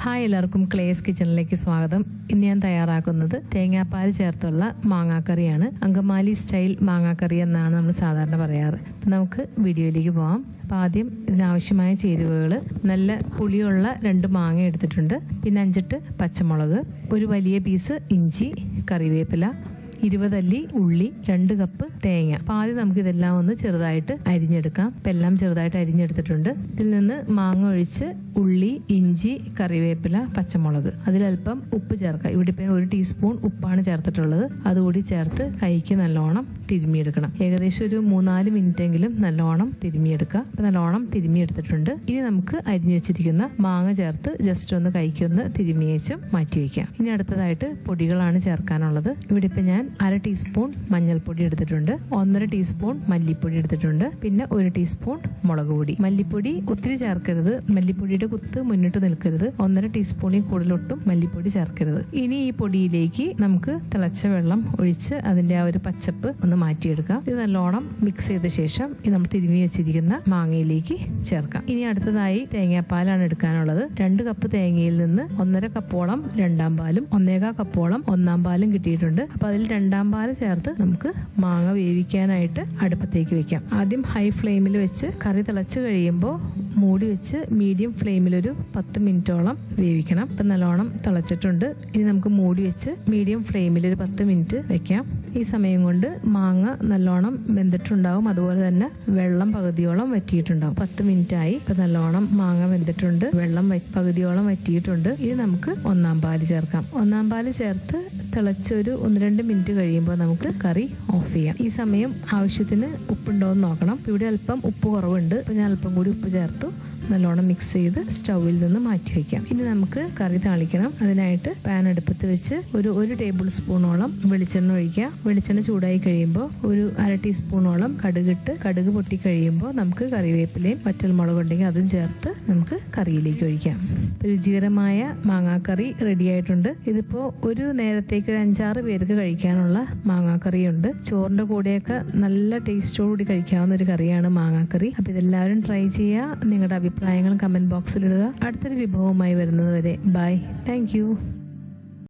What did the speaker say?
Hi എല്ലാവർക്കും clays കിച്ചണിലേക്ക് സ്വാഗതം. ഇന്ന് ഞാൻ തയ്യാറാക്കുന്നത് തേങ്ങാപ്പാൽ ചേർത്തുള്ള മാങ്ങാക്കറിയാണ്. അങ്കമാലി സ്റ്റൈൽ മാങ്ങാക്കറി എന്നാണ് നമ്മൾ സാധാരണ പറയാറ്. നമുക്ക് വീഡിയോയിലേക്ക് പോവാം. അപ്പം ആദ്യം ഇതിനാവശ്യമായ ചേരുവകൾ നല്ല പുളിയുള്ള രണ്ട് മാങ്ങ എടുത്തിട്ടുണ്ട്. പിന്നെ അഞ്ചിട്ട് പച്ചമുളക് ഒരു വലിയ പീസ് ഇഞ്ചി കറിവേപ്പില ഇരുപതല്ലി ഉള്ളി രണ്ട് കപ്പ് തേങ്ങ. അപ്പൊ ആദ്യം നമുക്ക് ഇതെല്ലാം ഒന്ന് ചെറുതായിട്ട് അരിഞ്ഞെടുക്കാം. ഇപ്പൊ എല്ലാം ചെറുതായിട്ട് അരിഞ്ഞെടുത്തിട്ടുണ്ട്. ഇതിൽ നിന്ന് മാങ്ങ ഒഴിച്ച് ഉള്ളി ഇഞ്ചി കറിവേപ്പില പച്ചമുളക്. അതിലൽപ്പം ഉപ്പ് ചേർക്കാം. ഇവിടെ ഇപ്പം ഒരു ടീസ്പൂൺ ഉപ്പാണ് ചേർത്തിട്ടുള്ളത്. അതുകൂടി ചേർത്ത് കൈക്ക് നല്ലോണം തിരുമ്മിയെടുക്കണം. ഏകദേശം ഒരു മൂന്നാൽ മിനിറ്റ് എങ്കിലും നല്ലോണം തിരുമിയെടുക്കുക അപ്പൊ നല്ലോണം തിരുമിയെടുത്തിട്ടുണ്ട് ഇനി നമുക്ക് അരിഞ്ഞു വെച്ചിരിക്കുന്ന മാങ്ങ ചേർത്ത് ജസ്റ്റ് ഒന്ന് കൈക്കൊന്ന് തിരുമിയേച്ച് മാറ്റി വയ്ക്കാം ഇനി അടുത്തതായിട്ട് പൊടികളാണ് ചേർക്കാനുള്ളത്. ഇവിടെ ഇപ്പൊ ഞാൻ അര ടീസ്പൂൺ മഞ്ഞൾപ്പൊടി എടുത്തിട്ടുണ്ട്. ഒന്നര ടീസ്പൂൺ മല്ലിപ്പൊടി എടുത്തിട്ടുണ്ട്. പിന്നെ ഒരു ടീസ്പൂൺ മുളക് പൊടി. മല്ലിപ്പൊടി ഒത്തിരി ചേർക്കരുത്. മല്ലിപ്പൊടിയുടെ കുത്ത് മുന്നിട്ട് നിൽക്കരുത്. ഒന്നര ടീസ്പൂണിൽ കൂടുതലൊട്ടും മല്ലിപ്പൊടി ചേർക്കരുത്. ഇനി ഈ പൊടിയിലേക്ക് നമുക്ക് തിളച്ച വെള്ളം ഒഴിച്ച് അതിന്റെ ആ ഒരു പച്ചപ്പ് ഒന്ന് മാറ്റിയെടുക്കാം. ഇത് നല്ലോണം മിക്സ് ചെയ്ത ശേഷം ഇത് നമ്മൾ തിരുമി വെച്ചിരിക്കുന്ന മാങ്ങയിലേക്ക് ചേർക്കാം. ഇനി അടുത്തതായി തേങ്ങാപ്പാലാണ് എടുക്കാനുള്ളത്. രണ്ട് കപ്പ് തേങ്ങയിൽ നിന്ന് ഒന്നര കപ്പോളം രണ്ടാം പാലും ഒന്നേകാ കപ്പോളം ഒന്നാം പാലും കിട്ടിയിട്ടുണ്ട്. അപ്പൊ അതിൽ രണ്ടാം പാൽ ചേർത്ത് നമുക്ക് മാങ്ങ വേവിക്കാനായിട്ട് അടുപ്പത്തേക്ക് വെക്കാം. ആദ്യം ഹൈ ഫ്ലെയിമിൽ വെച്ച് കറി തിളച്ചു കഴിയുമ്പോൾ മൂടി വെച്ച് മീഡിയം ഫ്ലെയിമിൽ ഒരു പത്ത് മിനിറ്റോളം വേവിക്കണം. ഇപ്പം നല്ലോണം തിളച്ചിട്ടുണ്ട്. ഇനി നമുക്ക് മൂടി വെച്ച് മീഡിയം ഫ്ലെയിമിൽ ഒരു പത്ത് മിനിറ്റ് വെക്കാം. ഈ സമയം കൊണ്ട് മാങ്ങ നല്ലോണം വെന്തിട്ടുണ്ടാവും. അതുപോലെ തന്നെ വെള്ളം പകുതിയോളം വറ്റിയിട്ടുണ്ടാവും. പത്ത് മിനിറ്റ് ആയി ഇപ്പം നല്ലോണം മാങ്ങ വെന്തിട്ടുണ്ട്. വെള്ളം പകുതിയോളം വറ്റിയിട്ടുണ്ട്. ഇനി നമുക്ക് ഒന്നാം പാൽ ചേർക്കാം. ഒന്നാം പാൽ ചേർത്ത് തിളച്ചൊരു ഒന്ന് രണ്ട് മിനിറ്റ് കഴിയുമ്പോൾ നമുക്ക് കറി ഓഫ് ചെയ്യാം. ഈ സമയം ആവശ്യത്തിന് ഉപ്പുണ്ടോ എന്ന് നോക്കണം. ഇവിടെ അല്പം ഉപ്പ് കുറവുണ്ട്. അപ്പോൾ ഞാൻ അല്പം കൂടി ഉപ്പ് ചേർത്തു. നല്ലോണം മിക്സ് ചെയ്ത് സ്റ്റൗവിൽ നിന്ന് മാറ്റി വയ്ക്കാം ഇനി നമുക്ക് കറി താളിക്കണം. അതിനായിട്ട് പാൻ അടുപ്പത്ത് വെച്ച് ഒരു ഒരു ടേബിൾ സ്പൂണോളം വെളിച്ചെണ്ണ ഒഴിക്കുക. വെളിച്ചെണ്ണ ചൂടായി കഴിയുമ്പോൾ ഒരു അര ടീസ്പൂണോളം കടുകിട്ട് കടുക് പൊട്ടി കഴിയുമ്പോൾ നമുക്ക് കറിവേപ്പിലയും വറ്റൽമുളക് ഉണ്ടെങ്കിൽ അതും ചേർത്ത് നമുക്ക് കറിയിലേക്ക് ഒഴിക്കാം. രുചികരമായ മാങ്ങാക്കറി റെഡിയായിട്ടുണ്ട് ആയിട്ടുണ്ട്. ഇതിപ്പോ ഒരു നേരത്തേക്ക് ഒരു അഞ്ചാറ് പേർക്ക് കഴിക്കാനുള്ള മാങ്ങാക്കറിയുണ്ട്. ചോറിന്റെ കൂടെയൊക്കെ നല്ല ടേസ്റ്റോടുകൂടി കഴിക്കാവുന്ന ഒരു കറിയാണ് മാങ്ങാക്കറി. അപ്പോൾ ഇതെല്ലാവരും ട്രൈ ചെയ്യുക. നിങ്ങളുടെ അഭിപ്രായങ്ങൾ കമന്റ് ബോക്സിലിടുക അടുത്തൊരു വിഭവവുമായി വരുന്നത് വരെ. Bye thank